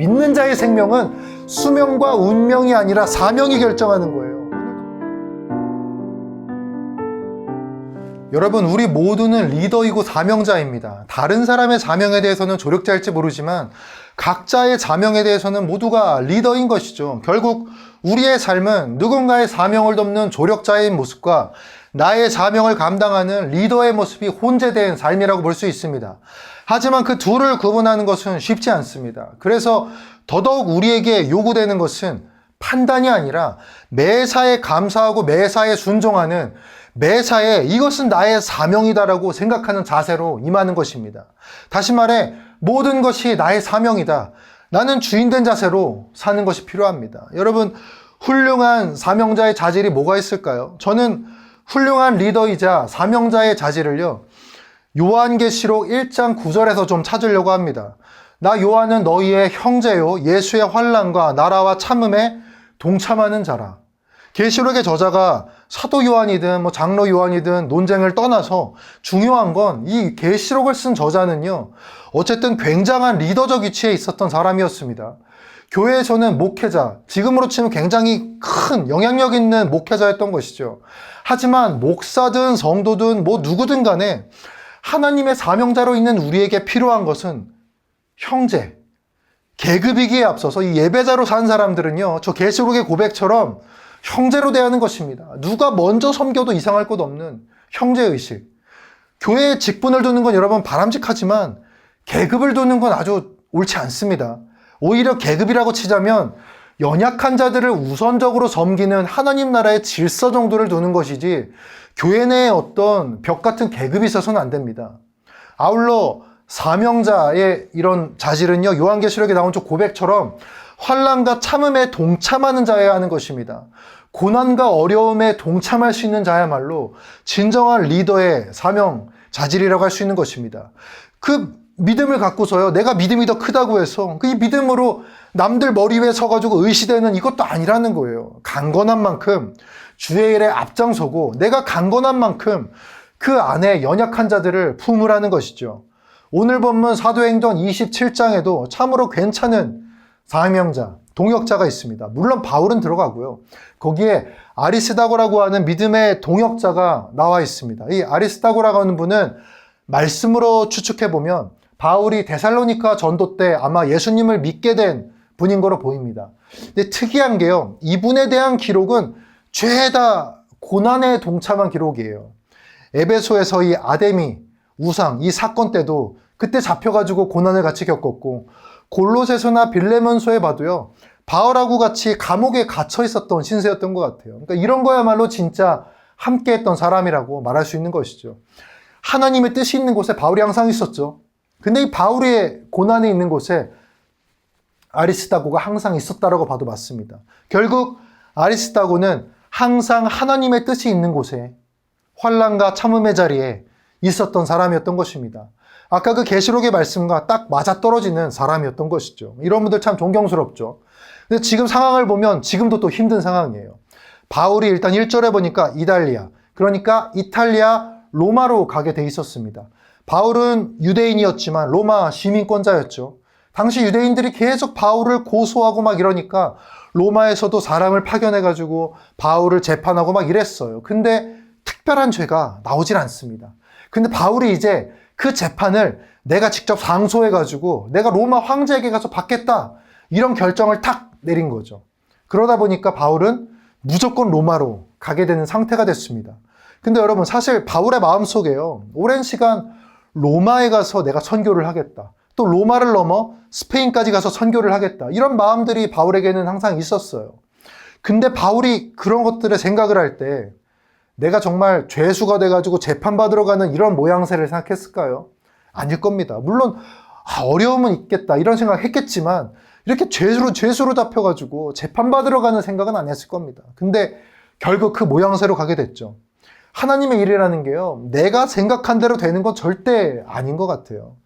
믿는 자의 생명은 수명과 운명이 아니라 사명이 결정하는 거예요. 여러분, 우리 모두는 리더이고 사명자입니다. 다른 사람의 사명에 대해서는 조력자일지 모르지만 각자의 사명에 대해서는 모두가 리더인 것이죠. 결국 우리의 삶은 누군가의 사명을 돕는 조력자의 모습과 나의 사명을 감당하는 리더의 모습이 혼재된 삶이라고 볼 수 있습니다. 하지만 그 둘을 구분하는 것은 쉽지 않습니다. 그래서 더더욱 우리에게 요구되는 것은 판단이 아니라 매사에 감사하고 매사에 순종하는 매사에 이것은 나의 사명이다라고 생각하는 자세로 임하는 것입니다. 다시 말해 모든 것이 나의 사명이다. 나는 주인된 자세로 사는 것이 필요합니다. 여러분 훌륭한 사명자의 자질이 뭐가 있을까요? 저는 훌륭한 리더이자 사명자의 자질을요. 요한계시록 1장 9절에서 좀 찾으려고 합니다. 나 요한은 너희의 형제요 예수의 환란과 나라와 참음에 동참하는 자라. 계시록의 저자가 사도 요한이든 뭐 장로 요한이든 논쟁을 떠나서 중요한 건 이 계시록을 쓴 저자는요. 어쨌든 굉장한 리더적 위치에 있었던 사람이었습니다. 교회에서는 목회자, 지금으로 치면 굉장히 큰 영향력 있는 목회자였던 것이죠. 하지만 목사든 성도든 뭐 누구든 간에 하나님의 사명자로 있는 우리에게 필요한 것은 형제, 계급이기에 앞서서 이 예배자로 산 사람들은요, 저 계시록의 고백처럼 형제로 대하는 것입니다. 누가 먼저 섬겨도 이상할 것 없는 형제의식. 교회에 직분을 두는 건 여러분 바람직하지만 계급을 두는 건 아주 옳지 않습니다. 오히려 계급이라고 치자면 연약한 자들을 우선적으로 섬기는 하나님 나라의 질서 정도를 두는 것이지 교회 내에 어떤 벽 같은 계급이 있어서는 안 됩니다. 아울러 사명자의 이런 자질은요 요한계시록에 나온 저 고백처럼 환란과 참음에 동참하는 자여야 하는 것입니다. 고난과 어려움에 동참할 수 있는 자야말로 진정한 리더의 사명 자질이라고 할 수 있는 것입니다. 그 믿음을 갖고서요, 내가 믿음이 더 크다고 해서 그 이 믿음으로 남들 머리 위에 서가지고 의시되는 이것도 아니라는 거예요. 강건한 만큼 주의 일에 앞장서고 내가 강건한 만큼 그 안에 연약한 자들을 품으라는 것이죠. 오늘 본문 사도행전 27장에도 참으로 괜찮은 사명자, 동역자가 있습니다. 물론 바울은 들어가고요. 거기에 아리스다고라고 하는 믿음의 동역자가 나와 있습니다. 이 아리스다고라고 하는 분은 말씀으로 추측해 보면 바울이 데살로니카 전도 때 아마 예수님을 믿게 된 분인 거로 보입니다. 근데 특이한 게요. 이분에 대한 기록은 죄다 고난에 동참한 기록이에요. 에베소에서 이 아데미 우상 이 사건 때도 그때 잡혀가지고 고난을 같이 겪었고 골로새서나 빌레몬서에 봐도요 바울하고 같이 감옥에 갇혀 있었던 신세였던 것 같아요. 그러니까 이런 거야말로 진짜 함께했던 사람이라고 말할 수 있는 것이죠. 하나님의 뜻이 있는 곳에 바울이 항상 있었죠. 근데 이 바울의 고난이 있는 곳에 아리스다고가 항상 있었다라고 봐도 맞습니다. 결국 아리스다고는 항상 하나님의 뜻이 있는 곳에 환란과 참음의 자리에 있었던 사람이었던 것입니다. 아까 그 계시록의 말씀과 딱 맞아 떨어지는 사람이었던 것이죠. 이런 분들 참 존경스럽죠. 근데 지금 상황을 보면 지금도 또 힘든 상황이에요. 바울이 일단 1절에 보니까 이달리아, 그러니까 이탈리아 로마로 가게 돼 있었습니다. 바울은 유대인이었지만 로마 시민권자였죠. 당시 유대인들이 계속 바울을 고소하고 막 이러니까 로마에서도 사람을 파견해가지고 바울을 재판하고 막 이랬어요. 근데 특별한 죄가 나오질 않습니다. 근데 바울이 이제 그 재판을 내가 직접 상소해가지고 내가 로마 황제에게 가서 받겠다. 이런 결정을 탁 내린 거죠. 그러다 보니까 바울은 무조건 로마로 가게 되는 상태가 됐습니다. 근데 여러분 사실 바울의 마음 속에요. 오랜 시간 로마에 가서 내가 선교를 하겠다. 또 로마를 넘어 스페인까지 가서 선교를 하겠다. 이런 마음들이 바울에게는 항상 있었어요. 근데 바울이 그런 것들을 생각을 할 때 내가 정말 죄수가 돼가지고 재판받으러 가는 이런 모양새를 생각했을까요? 아닐 겁니다. 물론 아, 어려움은 있겠다 이런 생각 했겠지만 이렇게 죄수로 죄수로 잡혀가지고 재판받으러 가는 생각은 안 했을 겁니다. 근데 결국 그 모양새로 가게 됐죠. 하나님의 일이라는 게요. 내가 생각한 대로 되는 건 절대 아닌 것 같아요.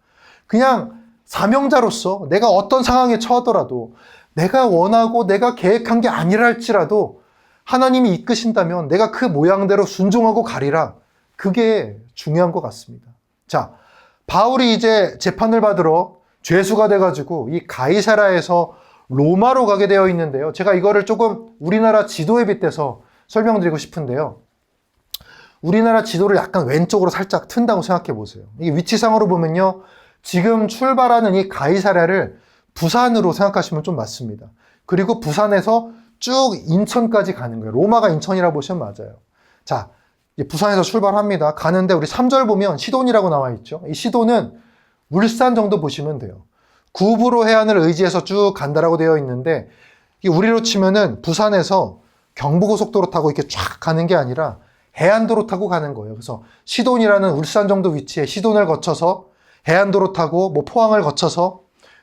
그냥 사명자로서 내가 어떤 상황에 처하더라도 내가 원하고 내가 계획한 게 아니라 할지라도 하나님이 이끄신다면 내가 그 모양대로 순종하고 가리라. 그게 중요한 것 같습니다. 자, 바울이 이제 재판을 받으러 죄수가 돼가지고 이 가이사라에서 로마로 가게 되어 있는데요. 제가 이거를 조금 우리나라 지도에 빗대서 설명드리고 싶은데요. 우리나라 지도를 약간 왼쪽으로 살짝 튼다고 생각해 보세요. 이게 위치상으로 보면요. 지금 출발하는 이 가이사라를 부산으로 생각하시면 좀 맞습니다. 그리고 부산에서 쭉 인천까지 가는 거예요. 로마가 인천이라고 보시면 맞아요. 자, 부산에서 출발합니다. 가는데 우리 3절 보면 시돈이라고 나와 있죠. 이 시돈은 울산 정도 보시면 돼요. 구부로 해안을 의지해서 쭉 간다라고 되어 있는데 이 우리로 치면은 부산에서 경부고속도로 타고 이렇게 쫙 가는 게 아니라 해안도로 타고 가는 거예요. 그래서 시돈이라는 울산 정도 위치에 시돈을 거쳐서 해안도로 타고 뭐 포항을 거쳐서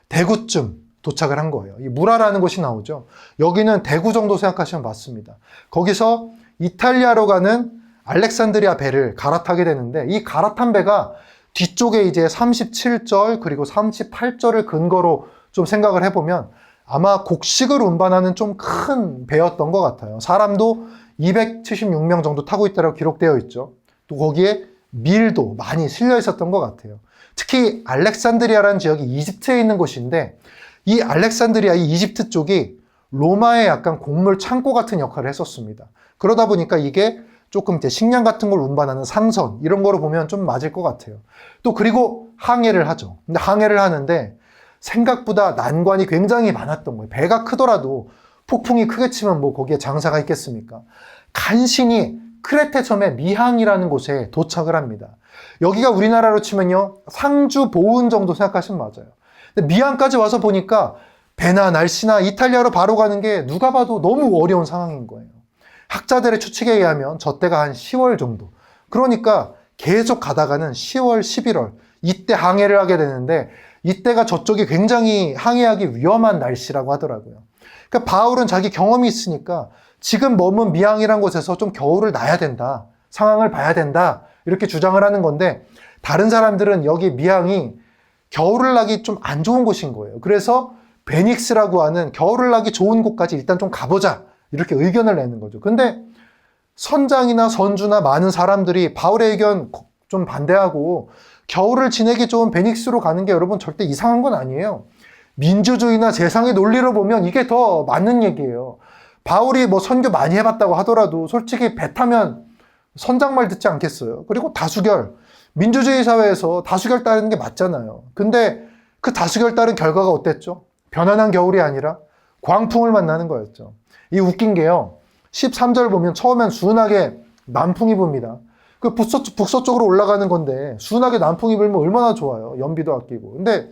대구쯤 도착을 한 거예요. 이 무라라는 곳이 나오죠. 여기는 대구 정도 생각하시면 맞습니다. 거기서 이탈리아로 가는 알렉산드리아 배를 갈아타게 되는데 이 갈아탄 배가 뒤쪽에 이제 37절 그리고 38절을 근거로 좀 생각을 해보면 아마 곡식을 운반하는 좀 큰 배였던 것 같아요. 사람도 276명 정도 타고 있다고 기록되어 있죠. 또 거기에 밀도 많이 실려 있었던 것 같아요. 특히 알렉산드리아라는 지역이 이집트에 있는 곳인데 이 알렉산드리아, 이 이집트 쪽이 로마의 약간 곡물 창고 같은 역할을 했었습니다. 그러다 보니까 이게 조금 이제 식량 같은 걸 운반하는 상선 이런 거로 보면 좀 맞을 것 같아요. 또 그리고 항해를 하죠. 근데 항해를 하는데 생각보다 난관이 굉장히 많았던 거예요. 배가 크더라도 폭풍이 치면 뭐 거기에 장사가 있겠습니까? 간신히 크레테 섬의 미항이라는 곳에 도착을 합니다. 여기가 우리나라로 치면요 상주 보은 정도 생각하시면 맞아요. 근데 미항까지 와서 보니까 배나 날씨나 이탈리아로 바로 가는 게 누가 봐도 너무 어려운 상황인 거예요. 학자들의 추측에 의하면 저 때가 한 10월 정도. 그러니까 계속 가다가는 10월, 11월 이때 항해를 하게 되는데 이때가 저쪽이 굉장히 항해하기 위험한 날씨라고 하더라고요. 그러니까 바울은 자기 경험이 있으니까 지금 머문 미항이란 곳에서 좀 겨울을 나야 된다. 상황을 봐야 된다. 이렇게 주장을 하는 건데 다른 사람들은 여기 미항이 겨울을 나기 좀 안 좋은 곳인 거예요. 그래서 베닉스라고 하는 겨울을 나기 좋은 곳까지 일단 좀 가보자. 이렇게 의견을 내는 거죠. 근데 선장이나 선주나 많은 사람들이 바울의 의견 좀 반대하고 겨울을 지내기 좋은 베닉스로 가는 게 여러분 절대 이상한 건 아니에요. 민주주의나 세상의 논리로 보면 이게 더 맞는 얘기예요. 바울이 뭐 선교 많이 해봤다고 하더라도 솔직히 배 타면 선장 말 듣지 않겠어요. 그리고 다수결. 민주주의 사회에서 다수결 따르는 게 맞잖아요. 근데 그 다수결 따른 결과가 어땠죠? 편안한 겨울이 아니라 광풍을 만나는 거였죠. 이 웃긴 게요. 13절 보면 처음엔 순하게 남풍이 붑니다. 그 북서, 북서쪽으로 올라가는 건데 순하게 남풍이 불면 얼마나 좋아요. 연비도 아끼고. 근데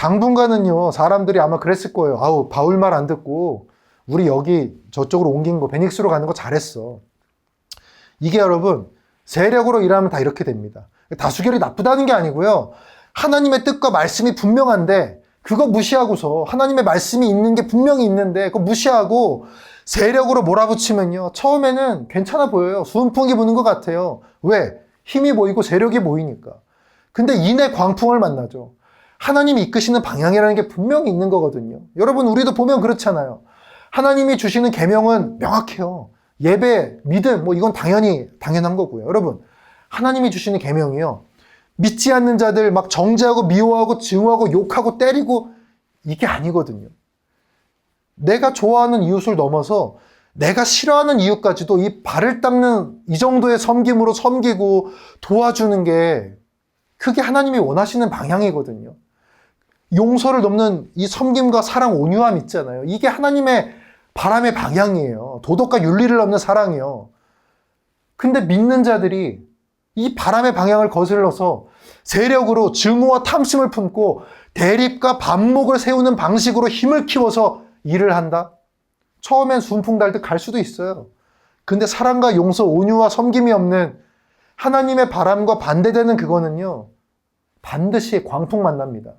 당분간은요. 사람들이 아마 그랬을 거예요. 아우 바울 말 안 듣고 우리 여기 저쪽으로 옮긴 거 베닉스로 가는 거 잘했어. 이게 여러분 세력으로 일하면 다 이렇게 됩니다. 다수결이 나쁘다는 게 아니고요. 하나님의 뜻과 말씀이 분명한데 그거 무시하고서 하나님의 말씀이 있는 게 분명히 있는데 그거 무시하고 세력으로 몰아붙이면요. 처음에는 괜찮아 보여요. 순풍이 부는 것 같아요. 왜? 힘이 보이고 세력이 보이니까. 근데 이내 광풍을 만나죠. 하나님이 이끄시는 방향이라는 게 분명히 있는 거거든요. 여러분 우리도 보면 그렇잖아요. 하나님이 주시는 계명은 명확해요. 예배, 믿음 뭐 이건 당연히 당연한 거고요. 여러분 하나님이 주시는 계명이요. 믿지 않는 자들 막 정죄하고 미워하고 증오하고 욕하고 때리고 이게 아니거든요. 내가 좋아하는 이웃을 넘어서 내가 싫어하는 이웃까지도 이 발을 닦는 이 정도의 섬김으로 섬기고 도와주는 게 그게 하나님이 원하시는 방향이거든요. 용서를 넘는 이 섬김과 사랑, 온유함 있잖아요. 이게 하나님의 바람의 방향이에요. 도덕과 윤리를 넘는 사랑이요. 근데 믿는 자들이 이 바람의 방향을 거슬러서 세력으로 증오와 탐심을 품고 대립과 반목을 세우는 방식으로 힘을 키워서 일을 한다? 처음엔 순풍 달듯 갈 수도 있어요. 근데 사랑과 용서, 온유와 섬김이 없는 하나님의 바람과 반대되는 그거는요, 반드시 광풍 만납니다.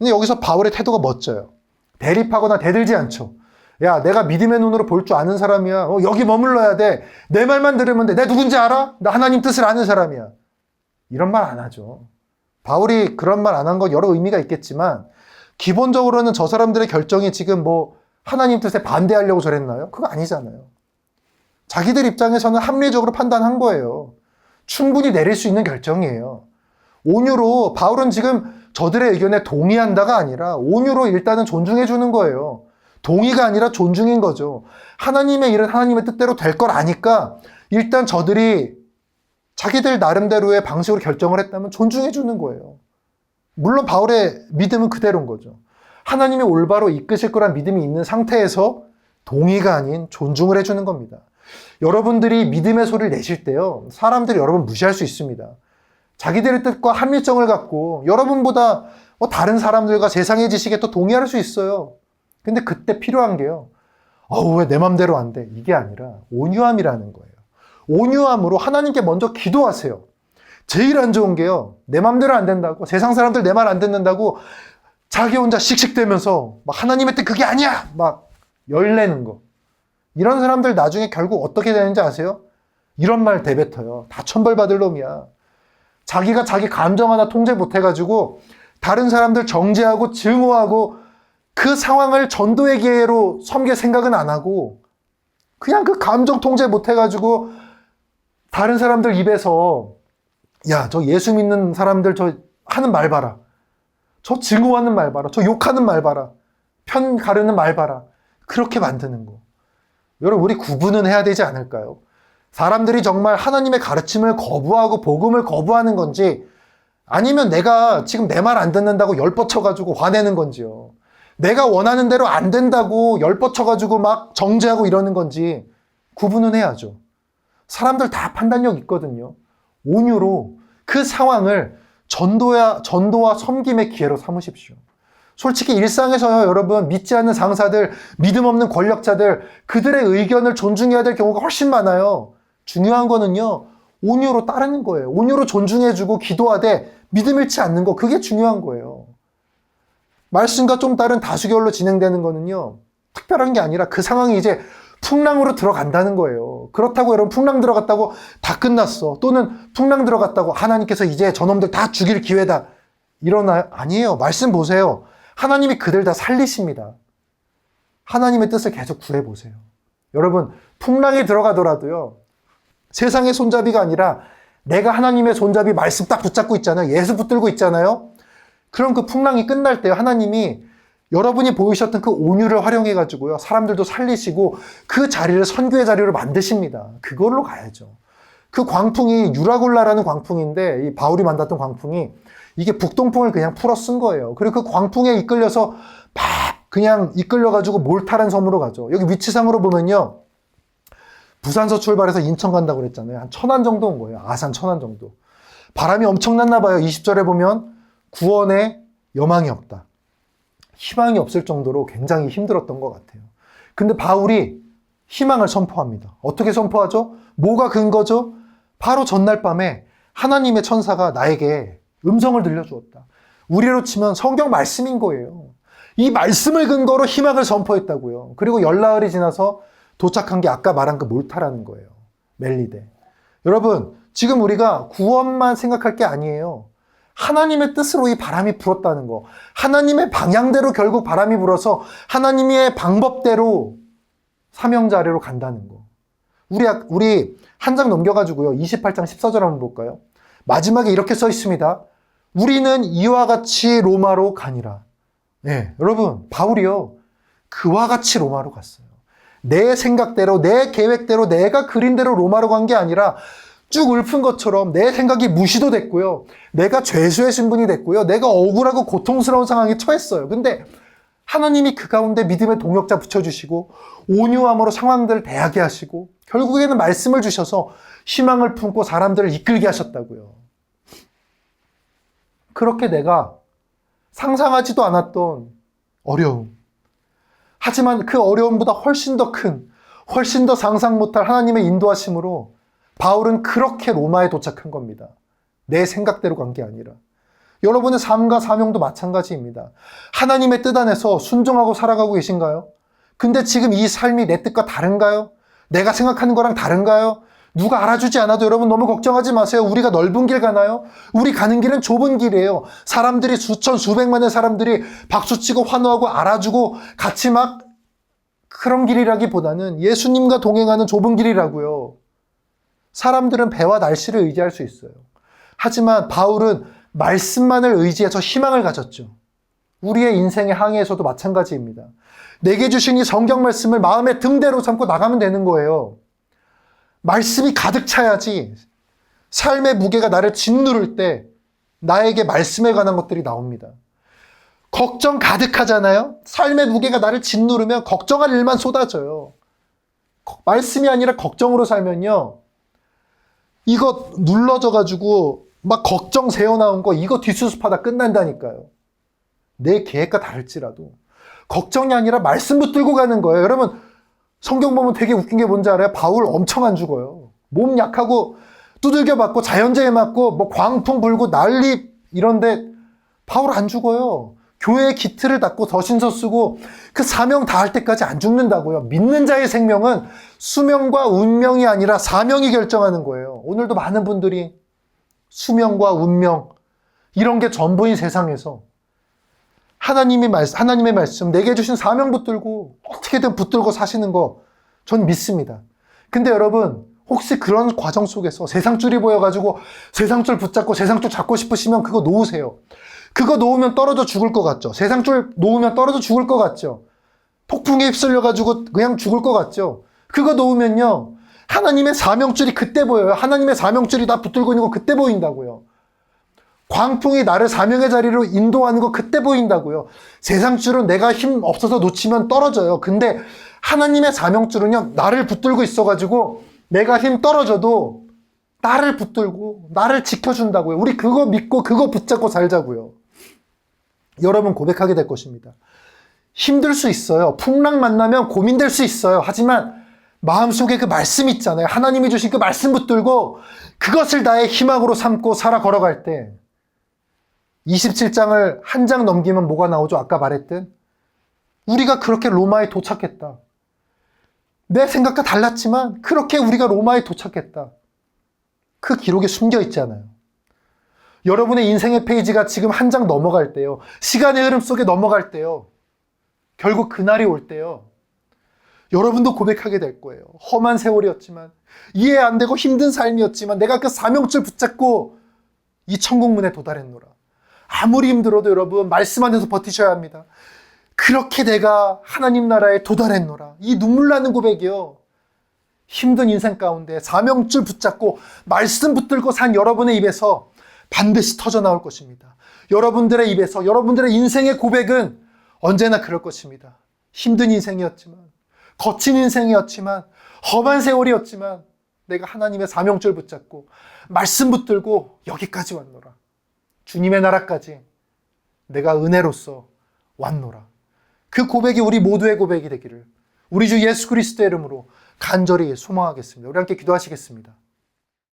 근데 여기서 바울의 태도가 멋져요. 대립하거나 대들지 않죠. 야, 내가 믿음의 눈으로 볼 줄 아는 사람이야. 어, 여기 머물러야 돼. 내 말만 들으면 돼. 내 누군지 알아? 나 하나님 뜻을 아는 사람이야. 이런 말 안 하죠. 바울이 그런 말 안 한 건 여러 의미가 있겠지만, 기본적으로는 저 사람들의 결정이 지금 뭐 하나님 뜻에 반대하려고 저랬나요? 그거 아니잖아요. 자기들 입장에서는 합리적으로 판단한 거예요. 충분히 내릴 수 있는 결정이에요. 온유로 바울은 지금 저들의 의견에 동의한다가 아니라 온유로 일단은 존중해 주는 거예요. 동의가 아니라 존중인 거죠. 하나님의 일은 하나님의 뜻대로 될 걸 아니까 일단 저들이 자기들 나름대로의 방식으로 결정을 했다면 존중해 주는 거예요. 물론 바울의 믿음은 그대로인 거죠. 하나님이 올바로 이끄실 거란 믿음이 있는 상태에서 동의가 아닌 존중을 해주는 겁니다. 여러분들이 믿음의 소리를 내실 때요, 사람들이 여러분 무시할 수 있습니다. 자기들의 뜻과 합리성을 갖고 여러분보다 뭐 다른 사람들과 세상의 지식에 또 동의할 수 있어요. 근데 그때 필요한 게요, 어우, 왜 내 맘대로 안 돼? 이게 아니라 온유함이라는 거예요. 온유함으로 하나님께 먼저 기도하세요. 제일 안 좋은 게요, 내 맘대로 안 된다고, 세상 사람들 내 말 안 듣는다고 자기 혼자 씩씩대면서 막 하나님의 뜻 그게 아니야! 막 열내는 거. 이런 사람들 나중에 결국 어떻게 되는지 아세요? 이런 말 대뱉어요. 다 천벌받을 놈이야. 자기가 자기 감정 하나 통제 못 해가지고 다른 사람들 정죄하고 증오하고 그 상황을 전도의 기회로 섬길 생각은 안 하고 그냥 그 감정 통제 못 해가지고 다른 사람들 입에서 야, 저 예수 믿는 사람들 저 하는 말 봐라. 저 증오하는 말 봐라. 저 욕하는 말 봐라. 편 가르는 말 봐라. 그렇게 만드는 거. 여러분, 우리 구분은 해야 되지 않을까요? 사람들이 정말 하나님의 가르침을 거부하고 복음을 거부하는 건지 아니면 내가 지금 내 말 안 듣는다고 열뻗쳐가지고 화내는 건지요. 내가 원하는 대로 안 된다고 열뻗쳐가지고 막 정죄하고 이러는 건지 구분은 해야죠. 사람들 다 판단력 있거든요. 온유로 그 상황을 전도야, 전도와 섬김의 기회로 삼으십시오. 솔직히 일상에서요, 여러분, 믿지 않는 상사들, 믿음 없는 권력자들, 그들의 의견을 존중해야 될 경우가 훨씬 많아요. 중요한 거는요, 온유로 따르는 거예요. 온유로 존중해주고 기도하되 믿음 잃지 않는 거, 그게 중요한 거예요. 말씀과 좀 다른 다수결로 진행되는 거는요, 특별한 게 아니라 그 상황이 이제 풍랑으로 들어간다는 거예요. 그렇다고 여러분 풍랑 들어갔다고 다 끝났어. 또는 풍랑 들어갔다고 하나님께서 이제 저놈들 다 죽일 기회다. 이러나요? 아니에요. 말씀 보세요. 하나님이 그들 다 살리십니다. 하나님의 뜻을 계속 구해 보세요. 여러분, 풍랑이 들어가더라도요, 세상의 손잡이가 아니라 내가 하나님의 손잡이 말씀 딱 붙잡고 있잖아요. 예수 붙들고 있잖아요. 그럼 그 풍랑이 끝날 때 하나님이 여러분이 보이셨던 그 온유를 활용해 가지고요. 사람들도 살리시고 그 자리를 선교의 자리로 만드십니다. 그걸로 가야죠. 그 광풍이 유라굴라라는 광풍인데 이 바울이 만났던 광풍이 이게 북동풍을 그냥 풀어 쓴 거예요. 그리고 그 광풍에 이끌려서 막 그냥 이끌려 가지고 몰타란 섬으로 가죠. 여기 위치상으로 보면요. 부산서 출발해서 인천 간다고 그랬잖아요. 한 천안 정도 온 거예요. 아산 천안 정도. 바람이 엄청났나 봐요. 20절에 보면 구원에 여망이 없다. 희망이 없을 정도로 굉장히 힘들었던 것 같아요. 근데 바울이 희망을 선포합니다. 어떻게 선포하죠? 뭐가 근거죠? 바로 전날 밤에 하나님의 천사가 나에게 음성을 들려주었다. 우리로 치면 성경 말씀인 거예요. 이 말씀을 근거로 희망을 선포했다고요. 그리고 열나흘이 지나서 도착한 게 아까 말한 그 몰타라는 거예요. 멜리데. 여러분, 지금 우리가 구원만 생각할 게 아니에요. 하나님의 뜻으로 이 바람이 불었다는 거. 하나님의 방향대로 결국 바람이 불어서 하나님의 방법대로 사명자리로 간다는 거. 우리, 우리 한 장 넘겨가지고요. 28장 14절 한번 볼까요? 마지막에 이렇게 써 있습니다. 우리는 이와 같이 로마로 가니라. 네, 여러분, 바울이요. 그와 같이 로마로 갔어요. 내 생각대로, 내 계획대로, 내가 그린 대로 로마로 간 게 아니라 쭉 읊은 것처럼 내 생각이 무시도 됐고요. 내가 죄수의 신분이 됐고요. 내가 억울하고 고통스러운 상황에 처했어요. 근데 하나님이 그 가운데 믿음의 동역자 붙여주시고 온유함으로 상황들을 대하게 하시고 결국에는 말씀을 주셔서 희망을 품고 사람들을 이끌게 하셨다고요. 그렇게 내가 상상하지도 않았던 어려움. 하지만 그 어려움보다 훨씬 더 큰, 훨씬 더 상상 못할 하나님의 인도하심으로 바울은 그렇게 로마에 도착한 겁니다. 내 생각대로 간 게 아니라. 여러분의 삶과 사명도 마찬가지입니다. 하나님의 뜻 안에서 순종하고 살아가고 계신가요? 근데 지금 이 삶이 내 뜻과 다른가요? 내가 생각하는 거랑 다른가요? 누가 알아주지 않아도 여러분 너무 걱정하지 마세요. 우리가 넓은 길 가나요? 우리 가는 길은 좁은 길이에요. 사람들이 수천, 수백만의 사람들이 박수치고 환호하고 알아주고 같이 막 그런 길이라기보다는 예수님과 동행하는 좁은 길이라고요. 사람들은 배와 날씨를 의지할 수 있어요. 하지만 바울은 말씀만을 의지해서 희망을 가졌죠. 우리의 인생의 항해에서도 마찬가지입니다. 내게 주신 이 성경 말씀을 마음의 등대로 삼고 나가면 되는 거예요. 말씀이 가득 차야지 삶의 무게가 나를 짓누를 때 나에게 말씀에 관한 것들이 나옵니다. 걱정 가득하잖아요? 삶의 무게가 나를 짓누르면 걱정할 일만 쏟아져요. 거- 말씀이 아니라 걱정으로 살면요. 이거 눌러져가지고 막 걱정 새어나온 거 이거 뒷수습하다 끝난다니까요. 내 계획과 다를지라도. 걱정이 아니라 말씀 붙들고 가는 거예요. 여러분, 성경 보면 되게 웃긴 게 뭔지 알아요? 바울 엄청 안 죽어요. 몸 약하고 두들겨 맞고 자연재해 맞고 뭐 광풍 불고 난리 이런데 바울 안 죽어요. 교회의 기틀을 닦고 더신서 쓰고 그 사명 다 할 때까지 안 죽는다고요. 믿는 자의 생명은 수명과 운명이 아니라 사명이 결정하는 거예요. 오늘도 많은 분들이 수명과 운명 이런 게 전부인 세상에서 하나님이 말씀, 하나님의 말씀, 내게 주신 사명 붙들고 어떻게든 붙들고 사시는 거 전 믿습니다. 근데 여러분, 혹시 그런 과정 속에서 세상줄이 보여가지고 세상줄 붙잡고 세상줄 잡고 싶으시면 그거 놓으세요. 그거 놓으면 떨어져 죽을 것 같죠? 세상줄 놓으면 떨어져 죽을 것 같죠? 폭풍에 휩쓸려가지고 그냥 죽을 것 같죠? 그거 놓으면요. 하나님의 사명줄이 그때 보여요. 하나님의 사명줄이 다 붙들고 있는 거 그때 보인다고요. 광풍이 나를 사명의 자리로 인도하는 거 그때 보인다고요. 세상줄은 내가 힘 없어서 놓치면 떨어져요. 근데 하나님의 사명줄은요, 나를 붙들고 있어가지고 내가 힘 떨어져도 나를 붙들고 나를 지켜준다고요. 우리 그거 믿고 그거 붙잡고 살자고요. 여러분 고백하게 될 것입니다. 힘들 수 있어요. 풍랑 만나면 고민될 수 있어요. 하지만 마음속에 그 말씀 있잖아요. 하나님이 주신 그 말씀 붙들고 그것을 나의 희망으로 삼고 살아 걸어갈 때 27장을 한 장 넘기면 뭐가 나오죠? 아까 말했던 우리가 그렇게 로마에 도착했다. 내 생각과 달랐지만 그렇게 우리가 로마에 도착했다. 그 기록에 숨겨 있잖아요. 여러분의 인생의 페이지가 지금 한 장 넘어갈 때요. 시간의 흐름 속에 넘어갈 때요. 결국 그날이 올 때요. 여러분도 고백하게 될 거예요. 험한 세월이었지만, 이해 안 되고 힘든 삶이었지만, 내가 그 사명줄 붙잡고 이 천국문에 도달했노라. 아무리 힘들어도 여러분, 말씀 안에서 버티셔야 합니다. 그렇게 내가 하나님 나라에 도달했노라. 이 눈물 나는 고백이요. 힘든 인생 가운데 사명줄 붙잡고 말씀 붙들고 산 여러분의 입에서 반드시 터져 나올 것입니다. 여러분들의 입에서 여러분들의 인생의 고백은 언제나 그럴 것입니다. 힘든 인생이었지만, 거친 인생이었지만, 험한 세월이었지만, 내가 하나님의 사명줄 붙잡고, 말씀 붙들고 여기까지 왔노라. 주님의 나라까지 내가 은혜로서 왔노라. 그 고백이 우리 모두의 고백이 되기를 우리 주 예수 그리스도의 이름으로 간절히 소망하겠습니다. 우리 함께 기도하시겠습니다.